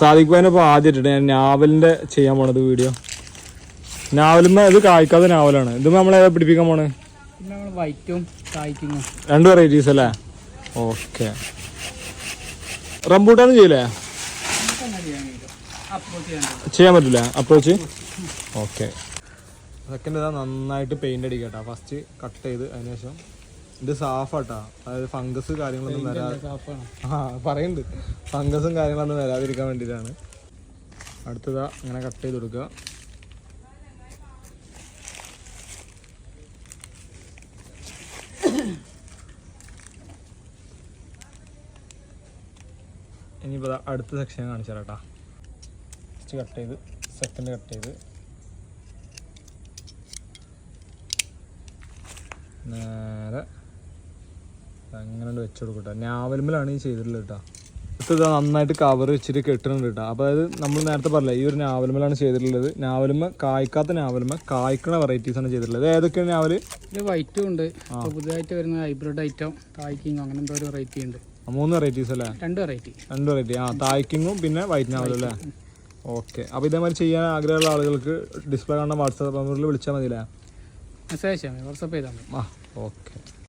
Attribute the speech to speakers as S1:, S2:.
S1: സാദിഖ് ഇപ്പോൾ ആദ്യമായിട്ട് ഞാൻ നാവലിന്റെ ചെയ്യാൻ പോണത് വീഡിയോ നാവലിന്ന് ഇത് കായ്ക്കാത്ത നാവലാണ്. ഇത് നമ്മളെ പിടിപ്പിക്കാൻ പോണ്?
S2: പിന്നെ നമ്മൾ വൈറ്റും കായ്ക്കിങ്ങും
S1: രണ്ട് വെറൈറ്റീസ് അല്ലേ? ഓക്കെ റംബൂട്ടാന്ന് ചെയ്യില്ലേ
S2: ചെയ്യാൻ
S1: ചെയ്യാൻ പറ്റില്ല അപ്രോച്ച് ഓക്കെ സെക്കൻഡ് ഇതാ നന്നായിട്ട് പെയിന്റ് അടിക്കട്ടോ. ഫസ്റ്റ് കട്ട് ചെയ്ത് അതിനുശേഷം ഇത് സാഫാട്ടാ. അതായത് ഫംഗസ് കാര്യങ്ങളൊന്നും വരാതെ ആ പറയുന്നുണ്ട് ഫംഗസും കാര്യങ്ങളൊന്നും വരാതിരിക്കാൻ വേണ്ടിയിട്ടാണ് അടുത്തതാ ഇങ്ങനെ കട്ട് ചെയ്ത് കൊടുക്കുക. ഇനിയിപ്പോൾ ദാ അടുത്ത സെക്ഷൻ കാണിച്ചു തരാട്ടാ. ഫസ്റ്റ് കട്ട് ചെയ്ത് സെക്കൻഡ് കട്ട് ചെയ്ത്. നേരെ അങ്ങനെ വെച്ച് കൊടുക്കട്ടെ ഞാവൽമലാണ് ഈ ചെയ്തിട്ടുള്ളത് കേട്ടോ. ഇത് നന്നായിട്ട് കവർ വെച്ചിട്ട് കെട്ടുന്നുണ്ട് കേട്ടോ. അപ്പോൾ അതായത് നമ്മൾ നേരത്തെ പറഞ്ഞില്ല ഈ ഒരു ഞാവൽമലാണ് ചെയ്തിട്ടുള്ളത്. ഞാവൽമ കായ്ക്കാത്ത ഞാവൽമ കായ്ക്കണ വെറൈറ്റീസ് ആണ് ചെയ്തിട്ടുള്ളത്. ഏതൊക്കെയാണ്
S2: ഇത് വൈറ്റും ഉണ്ട്. പുതിയതായിട്ട് പുതുതായിട്ട് വരുന്ന ഹൈബ്രിഡ് ഐറ്റം കായ്ക്കിങ് അങ്ങനെ എന്തോ ഒരു വെറൈറ്റി ഉണ്ട്.
S1: മൂന്ന് വെറൈറ്റീസ് അല്ലേ?
S2: രണ്ട് വെറൈറ്റി
S1: രണ്ട് വെറൈറ്റി ആ തായ്ക്കിങ്ങും പിന്നെ വൈറ്റ് നാവലും അല്ലേ? ഓക്കെ അപ്പോൾ ഇതേമാതിരി ചെയ്യാൻ ആഗ്രഹമുള്ള ആളുകൾക്ക് ഡിസ്പ്ലേ കാണാൻ വാട്സാപ്പ് നമ്പറിൽ വിളിച്ചാൽ മതിയല്ലേ?
S2: മെസ്സേജ് വാട്സപ്പ് ചെയ്താൽ മതി.
S1: ആ ഓക്കെ